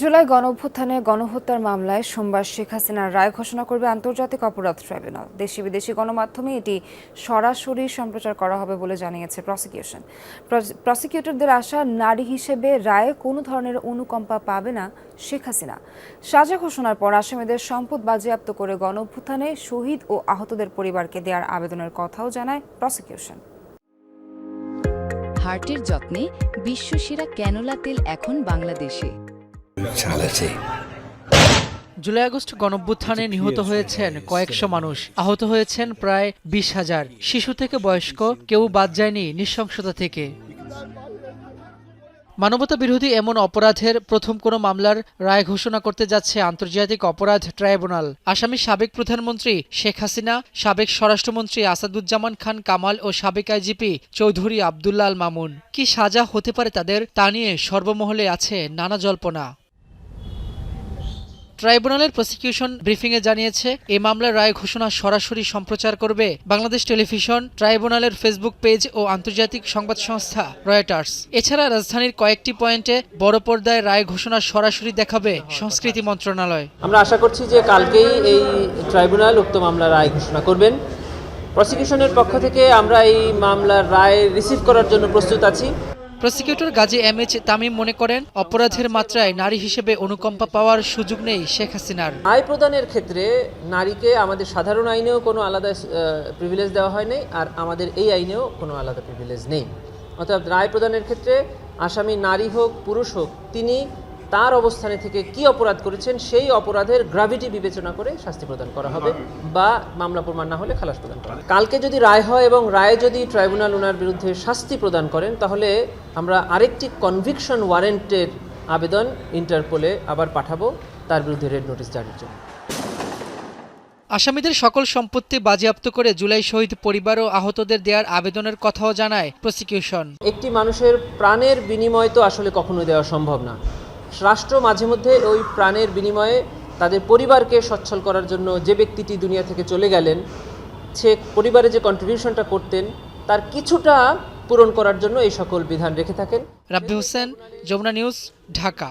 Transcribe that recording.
জুলাই গণঅভ্যুত্থানে গণহত্যার মামলায় সোমবার শেখ হাসিনার রায় ঘোষণা করবে আন্তর্জাতিক অপরাধ ট্রাইব্যুনাল। দেশি বিদেশি গণমাধ্যমে এটি সরাসরি সম্প্রচার করা হবে বলে জানিয়েছে প্রসিকিউশন। প্রসিকিউটরদের আশা, নারী হিসেবে রায়ে কোনো ধরনের অনুকম্পা পাবে না শেখ হাসিনা। সাজা ঘোষণার পর আসামিদের সম্পদ বাজেয়াপ্ত করে গণঅভ্যুত্থানে শহীদ ও আহতদের পরিবারকে দেওয়ার আবেদনের কথাও জানায় প্রসিকিউশন। হার্টের যত্নে বিশ্বসেরা ক্যানোলা তেল এখন বাংলাদেশে। জুলাই আগস্ট গণঅভ্যুত্থানে নিহত হয়েছেন কয়েকশো মানুষ। আহত হয়েছেন প্রায় বিশ হাজার। শিশু থেকে বয়স্ক, কেউ বাদ যায়নি নৃশংসতা থেকে। মানবতা বিরোধী এমন অপরাধের প্রথম কোনো মামলার রায় ঘোষণা করতে যাচ্ছে আন্তর্জাতিক অপরাধ ট্রাইব্যুনাল। আসামি সাবেক প্রধানমন্ত্রী শেখ হাসিনা, সাবেক স্বরাষ্ট্রমন্ত্রী আসাদুজ্জামান খান কামাল ও সাবেক আইজিপি চৌধুরী আবদুল্লাহ আল মামুন। কি সাজা হতে পারে তাদের, তা নিয়ে সর্বমহলে আছে নানা জল্পনা। ট্রাইব্যুনালের প্রসিকিউশন ব্রিফিংয়ে জানিয়েছে এই মামলার রায় ঘোষণা সরাসরি সম্প্রচার করবে বাংলাদেশ টেলিভিশন, ট্রাইব্যুনালের ফেসবুক পেজ ও আন্তর্জাতিক সংবাদ সংস্থা রয়টার্স। এছাড়া রাজধানীর কয়েকটি পয়েন্টে বড় পর্দায় রায় ঘোষণা সরাসরি দেখাবে সংস্কৃতি মন্ত্রণালয়। আমরা আশা করছি যে কালকেই এই ট্রাইব্যুনাল উক্ত মামলার রায় ঘোষণা করবেন। প্রসিকিউশনের পক্ষ থেকে আমরা এই মামলার রায় রিসিভ করার জন্য প্রস্তুত আছি। Prosecutor Gazi M H Tamim মনে করেন, অপরাধের মাত্রায় নারী হিসেবে অনুকম্পা পাওয়ার সুযোগ নেই শেখ হাসিনার। আয় প্রদানের ক্ষেত্রে নারীকে আমাদের সাধারণ আইনেও কোনো আলাদা প্রিভিলেজ দেওয়া হয় নাই, আর আমাদের এই আইনেও কোনো আলাদা প্রিভিলেজ নেই। অর্থাৎ রায় প্রদানের ক্ষেত্রে আসামি নারী হোক, পুরুষ হোক, তিনি তার অবস্থানে থেকে কি অপরাধ করেছেন সেই অপরাধের গ্রাভিটি বিবেচনা করে শাস্তি প্রদান করা হবে বা মামলা প্রমাণ না হলে খালাস প্রদান করা কালকে যদি রায় হয় এবং রায়ে যদি ট্রাইব্যুনাল ওনার বিরুদ্ধে শাস্তি প্রদান করেন তাহলে আমরা আরেকটি কনভিকশন ওয়ারেন্টের আবেদন ইন্টারপোলে আবার পাঠাবো তার বিরুদ্ধে রেড নোটিশ জারির জন্য। আসামিদের সকল সম্পত্তি বাজেয়াপ্ত করে জুলাই শহীদ পরিবার ও আহতদের দেওয়ার আবেদনের কথাও জানায় প্রসিকিউশন একটি মানুষের প্রাণের বিনিময় তো আসলে কখনোই দেওয়া সম্ভব না। রাষ্ট্র মাঝে মধ্যে ওই প্রাণের বিনিময়ে তাদের পরিবারকে সচ্ছল করার জন্য যে ব্যক্তিটি দুনিয়া থেকে চলে গেলেন, সে পরিবারে যে কন্ট্রিবিউশনটা করতেন, তার কিছুটা পূরণ করার জন্য এই সকল বিধান রেখে থাকেন। রাব্বি হোসেন, যমুনা নিউজ, ঢাকা।